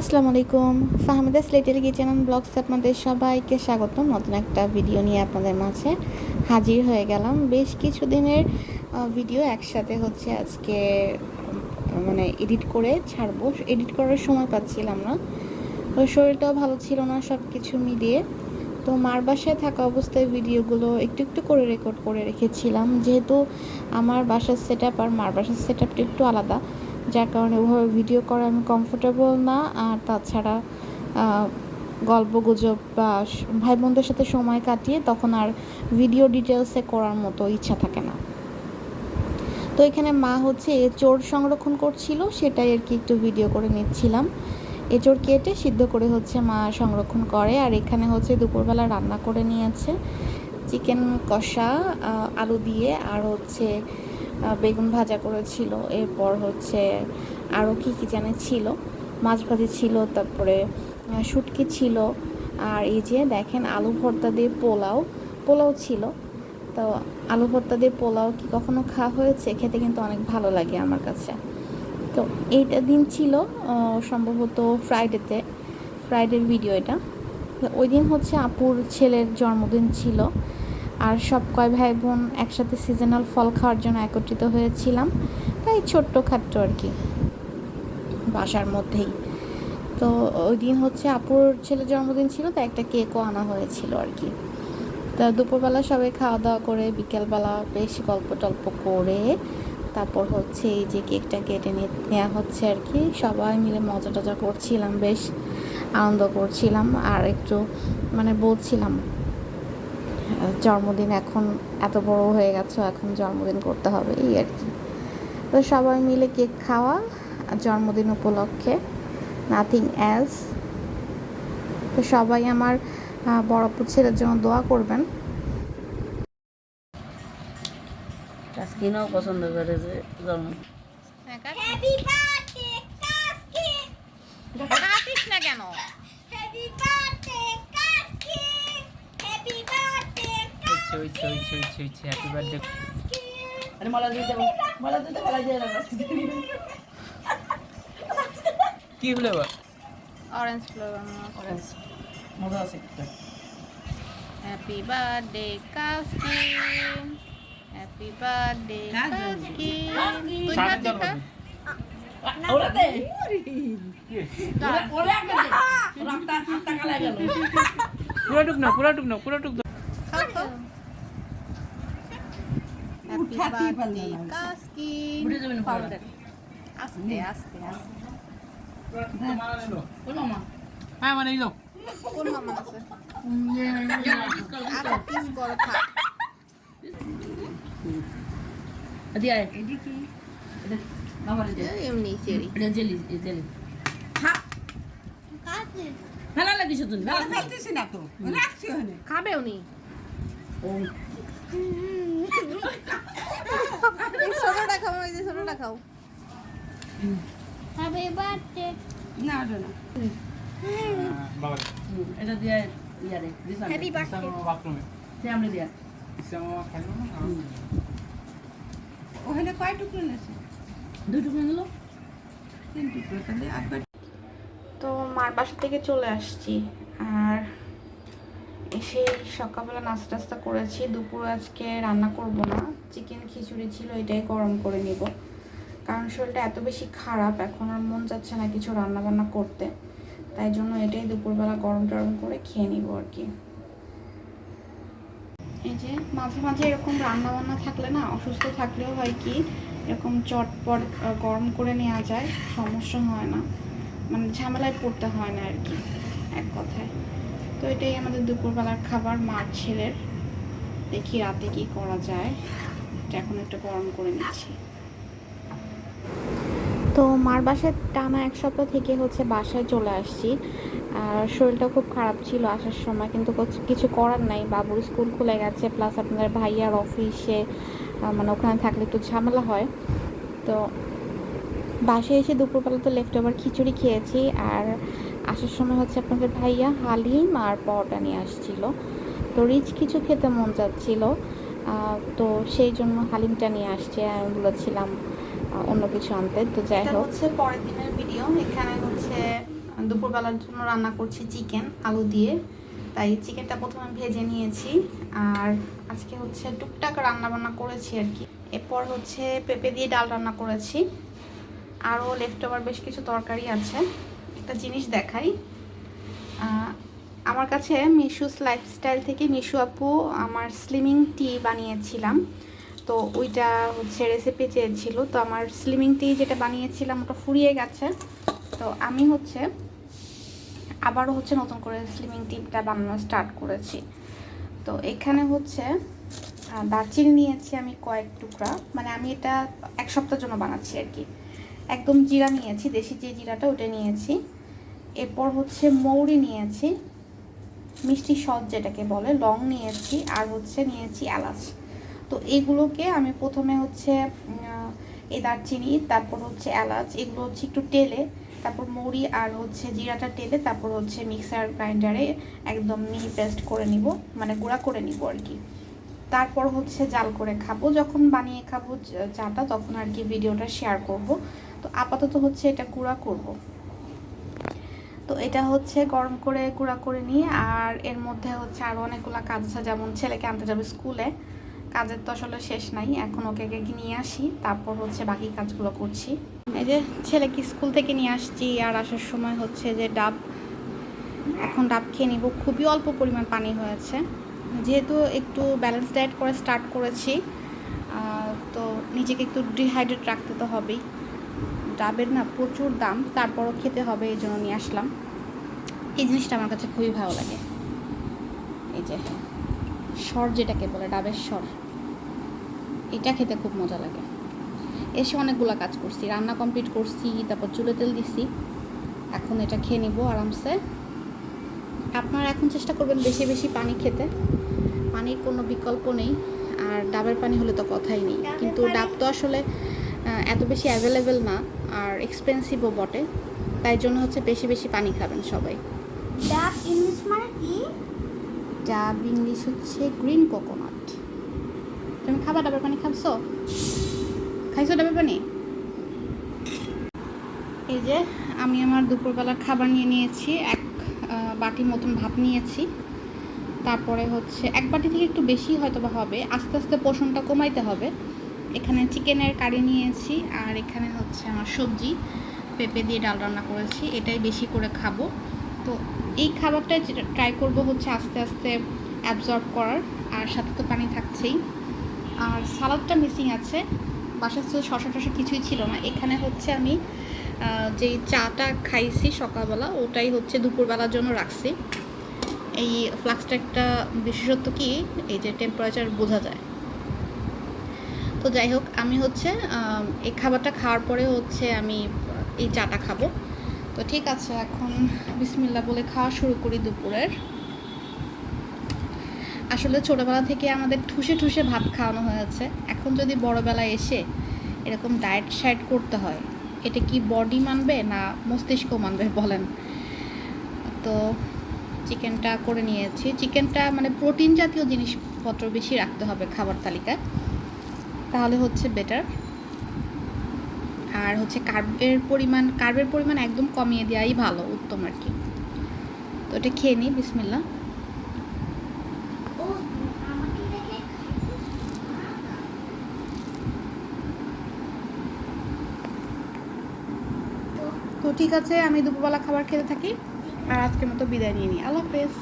আসসালামু আলাইকুম। ফাহমিদা স্লেটেল কিচেন অ্যান্ড ব্লগস আপনাদের সবাইকে স্বাগতম। নতুন একটা ভিডিও নিয়ে আপনাদের মাঝে হাজির হয়ে গেলাম। বেশ কিছু দিনের ভিডিও একসাথে হচ্ছে আজকে মানে এডিট করে ছাড়বো। এডিট করার সময় পাচ্ছিলাম না। তো শরীরটাও ভালো ছিল না সব কিছু মিলিয়ে। তো মার বাসায় থাকা অবস্থায় ভিডিওগুলো একটু একটু করে রেকর্ড করে রেখেছিলাম। যেহেতু আমার বাসার সেট আর মার বাসার সেট একটু আলাদা। যার কারণে ওভাবে ভিডিও করা আমি কমফোর্টেবল না। আর তাছাড়া গল্প গুজব বা ভাই বোনদের সাথে সময় কাটিয়ে তখন আর ভিডিও ডিটেলসে করার মতো ইচ্ছা থাকে না। তো এখানে মা হচ্ছে এঁচোড় সংরক্ষণ করছিল, সেটাই আর কি একটু ভিডিও করে নিচ্ছিলাম। এঁচোড় কেটে সিদ্ধ করে হচ্ছে মা সংরক্ষণ করে। আর এখানে হচ্ছে দুপুরবেলা রান্না করে নিয়েছে। চিকেন কষা আলু দিয়ে, আর হচ্ছে বেগুন ভাজা করেছিল। এরপর হচ্ছে আরও কী কী জানে ছিল। মাছ ভাজি ছিল, তারপরে শুটকি ছিল। আর এই যে দেখেন আলু ভর্তা দিয়ে পোলাও পোলাও ছিল। তো আলু ভর্তা দিয়ে পোলাও কি কখনো খাওয়া হয়েছে? খেতে কিন্তু অনেক ভালো লাগে আমার কাছে। তো এইটা দিন ছিল সম্ভবত ফ্রাইডেতে ফ্রাইডের ভিডিও এটা। ওই দিন হচ্ছে আপুর ছেলের জন্মদিন ছিল। আর সব কয় ভাই বোন একসাথে সিজনাল ফল খাওয়ার জন্য একত্রিত হয়েছিলাম। তাই ছোট্ট খাট্ট আর কি। বাসার মধ্যেই। তো ওই দিন হচ্ছে আপুর ছেলের জন্মদিন ছিল, তাই একটা কেকও আনা হয়েছিল আর কি। তা দুপুরবেলা সবাই খাওয়া দাওয়া করে, বিকেলবেলা বেশ গল্প টল্প করে। তারপর হচ্ছে এই যে কেকটা কেটে নেওয়া হচ্ছে আর কি। সবাই মিলে মজা টজা করছিলাম, বেশ আনন্দ করছিলাম। আর একটু মানে বলছিলাম জন্মদিন এখন এত বড় হয়ে গেছো এখন জন্মদিন করতে হবে এই আর কি। তো সবাই মিলে কেক খাওয়া আর জন্মদিন উপলক্ষে নাথিং এলস তো সবাই আমার আহ, বড় আপুর ছেলের জন্য দোয়া করবেন। পছন্দ করে যে জন্ম। না কেন? হচ্ছে হচ্ছে হচ্ছে হচ্ছে হ্যাপি বার্থডে! আরে মলা দিতে মলা দিতে মলা দিয়ে রাখা কি ফ্লেভার অরেঞ্জ ফ্লেভার অরেঞ্জ মজা আছে হ্যাপি বার্থডে হ্যাপি বার্থডে সাড়ে চার পুরো টুক না পুরো টুক না পুরো টুক দাও। খাও খাও হ্যাপি উঠাতেই পারল বার্থডে উঠে যাবেন পাউডার আস্তে আস্তে আস্তে। কোন মা হ্যাঁ মানে এই কোন মামা আছে? আচ্ছা পিস করো খা। দি আয়। এডি কি এটা বাবার দে এমনি চেরি। এটা জেলি জেলি। খা। ভালো লাগিস তুমি ভালো ফেলতেছি না তো। রাখছি ওখানে। খাবে উনি ও। এই ছোটটা খাও এই যে ছোটটা খাও Happy birthday! না ওটা না এটা দিয়ে বাথরুমে সে আমরা ওখানে কয় টুকরো নেছে দুই টুকরো নিলো তিন টুকরো তাহলে একবার তো মার বাসা থেকে চলে আসছি আর এসে সকালবেলা নাস্তা টাস্তা করেছি। দুপুর আজকে রান্না করব না। চিকেন খিচুড়ি ছিল, এটাই গরম করে নিব। কারণ শরীরটা এত বেশি খারাপ, এখন আর মন যাচ্ছে না কিছু রান্না বান্না করতে। তাই জন্য এটাই দুপুরবেলা গরম টরম করে খেয়ে নিব আর কি। এই যে মাঝে মাঝে এরকম রান্না বান্না থাকলে না, অসুস্থ থাকলেও হয় কি, এরকম চটপট গরম করে নেওয়া যায়, সমস্যা হয় না। মানে ঝামেলায় পড়তে হয় না আর কি, এক কথায়। তো এটাই আমাদের দুপুরবেলার খাবার, মার ছেলের। দেখি রাতে কি করা যায়। এটা এখন একটু গরম করে নিচ্ছি। তো মার বাসায় টানা এক সপ্তাহ থেকে হচ্ছে বাসায় চলে আসছি। আর শরীরটা খুব খারাপ ছিল আসার সময়, কিন্তু কিছু- করার নাই। বাবুর স্কুল খুলে গেছে, প্লাস আপনাদের ভাইয়ার অফিসে মানে ওখানে থাকলে একটু ঝামেলা হয়। তো বাসায় এসে দুপুরবেলা তো লেফট ওভার খিচুড়ি খেয়েছি। আর আসার সময় হচ্ছে আপনাদের ভাইয়া হালিম আর পরোটা নিয়ে আসছিল। তো রিচ কিছু খেতে মন যাচ্ছিল তো সেই জন্য হালিমটা নিয়ে আসছে আমি বলেছিলাম অন্য কিছু আনতে। তো যাই হোক। হচ্ছে পরের দিনের ভিডিও এখানে হচ্ছে দুপুরবেলার জন্য রান্না করছি চিকেন আলু দিয়ে। তাই চিকেনটা প্রথমে ভেজে নিয়েছি। আর আজকে হচ্ছে টুকটাক রান্না বান্না করেছি আর কি। এরপর হচ্ছে পেঁপে দিয়ে ডাল রান্না করেছি। আরও লেফট ওভার বেশ কিছু তরকারি আছে। একটা জিনিস দেখাই। আমার কাছে মিশুস লাইফস্টাইল থেকে মিশু আপু আমার স্লিমিং টি বানিয়েছিলাম। তো ওইটা হচ্ছে রেসিপি চেয়েছিল। তো আমার স্লিমিং টি যেটা বানিয়েছিলাম ওটা ফুরিয়ে গেছে। তো আমি হচ্ছে আবারও হচ্ছে নতুন করে স্লিমিং টিপটা বানানো স্টার্ট করেছি। তো এখানে হচ্ছে দারচিনি নিয়েছি আমি কয়েক টুকরা। মানে আমি এটা এক সপ্তাহের জন্য বানাচ্ছি আর কি। একদম জিরা নিয়েছি, দেশি যে জিরাটা ওটা নিয়েছি। এরপর হচ্ছে মৌরি নিয়েছি, মিষ্টি সস যেটাকে বলে, লং নিয়েছি আর হচ্ছে নিয়েছি এলাচ। তো এগুলোকে আমি প্রথমে হচ্ছে এ দারচিনি, তারপর হচ্ছে এলাচ, এগুলো হচ্ছে একটু টেলে তারপর মৌরি আর হচ্ছে জিরাটা টেলে তারপর হচ্ছে মিক্সার গ্রাইন্ডারে একদম মিহি পেস্ট করে নিব মানে গুঁড়া করে নিব আর কি। তারপর হচ্ছে জাল করে খাব, যখন বানিয়ে খাব চাটা, তখন আর কি ভিডিওটা শেয়ার করব। তো আপাতত হচ্ছে এটা গুঁড়া করব। তো এটা হচ্ছে গরম করে গুঁড়া করে নিয়ে, আর এর মধ্যে হচ্ছে আরও অনেকগুলো কাজ আছে, যেমন ছেলেকে আনতে যাবে স্কুলে। কাজের তো আসলে শেষ নাই, এখন ওকে নিয়ে আসি, তারপর হচ্ছে বাকি কাজগুলো করছি। এই যে ছেলেকে স্কুল থেকে নিয়ে আসছি, আর আসার সময় হচ্ছে যে ডাব, এখন ডাব খেয়ে নিব। খুবই অল্প পরিমাণ পানি হয়েছে। যেহেতু একটু ব্যালেন্স ডায়েট করে স্টার্ট করেছি তো নিজেকে একটু ডিহাইড্রেট রাখতে তো হবেই। ডাবের না প্রচুর দাম তারপরও খেতে হবে এই জন্য নিয়ে আসলাম। এই জিনিসটা আমার কাছে খুবই ভালো লাগে। এই যে স্বর যেটাকে বলে ডাবের স্বর এটা খেতে খুব মজা লাগে। এসে অনেকগুলো কাজ করছি রান্না কমপ্লিট করছি তারপর চুলে তেল দিছি। এখন এটা খেয়ে নিব আরামসে। আপনারা এখন চেষ্টা করবেন বেশি বেশি পানি খেতে। পানির কোনো বিকল্প নেই আর ডাবের পানি হলে তো কথাই নেই। কিন্তু ডাব তো আসলে এত বেশি অ্যাভেলেবেল না আর এক্সপেন্সিভও বটে। তাই জন্য হচ্ছে বেশি বেশি পানি খাবেন সবাই। ডাব ইংলিশ মানে কি? ডাব ইংলিশ হচ্ছে গ্রিন কোকোনাট। তুমি খাবা ডাবের পানি খাবছো খাইছো ডাবের পানি? এই যে আমি আমার দুপুরবেলার খাবার নিয়ে নিয়েছি এক বাটি মতন ভাত নিয়েছি। তারপরে হচ্ছে এক বাটি থেকে একটু বেশি হয়তো বা হবে। আস্তে আস্তে পোষণটা কমাইতে হবে। এখানে চিকেনের কারি নিয়েছি আর এখানে হচ্ছে আমার সবজি। পেঁপে দিয়ে ডাল রান্না করেছি, এটাই বেশি করে খাব। তো এই খাবারটাই ট্রাই করব হচ্ছে আস্তে আস্তে অ্যাবজর্ব করার, আর সাথে তো পানি থাকছেই। আর সালাদটা মিসিং আছে বাসার তো শশা টশা কিছুই ছিল না। এখানে হচ্ছে আমি যেই চাটা খাইছি সকালবেলা, ওটাই হচ্ছে দুপুরবেলার জন্য রাখছি। এই ফ্লাক্সটা একটা বিশেষত্ব কি? এই যে টেম্পারেচার বোঝা যায়। তো যাই হোক, আমি হচ্ছে এই খাবারটা খাওয়ার পরে হচ্ছে আমি এই চাটা খাব। তো ঠিক আছে, এখন বিসমিল্লা বলে খাওয়া শুরু করি দুপুরের। আসলে ছোটোবেলা থেকে আমাদের ঠুসে ঠুসে ভাত খাওয়ানো হয়েছে। এখন যদি বড়বেলায় এসে এরকম ডায়েট শায়েট করতে হয়, এটা কি বডি মানবে না মস্তিষ্ক মানবে বলেন? তো চিকেনটা করে নিয়েছি। চিকেনটা মানে প্রোটিন জাতীয় জিনিসপত্র বেশি রাখতে হবে খাবার তালিকায়। তাহলে হচ্ছে বেটার আর হচ্ছে কার্বের পরিমাণ কার্বের পরিমাণ একদম কমিয়ে দেওয়াই ভালো উত্তম আর কি। তো এটা খেয়ে নিই বিসমিল্লা তো ঠিক আছে আমি দুপুরবেলা খাবার খেতে থাকি। আর আজকের মতো বিদায় নিয়ে নিই। আল্লাহ হাফেজ।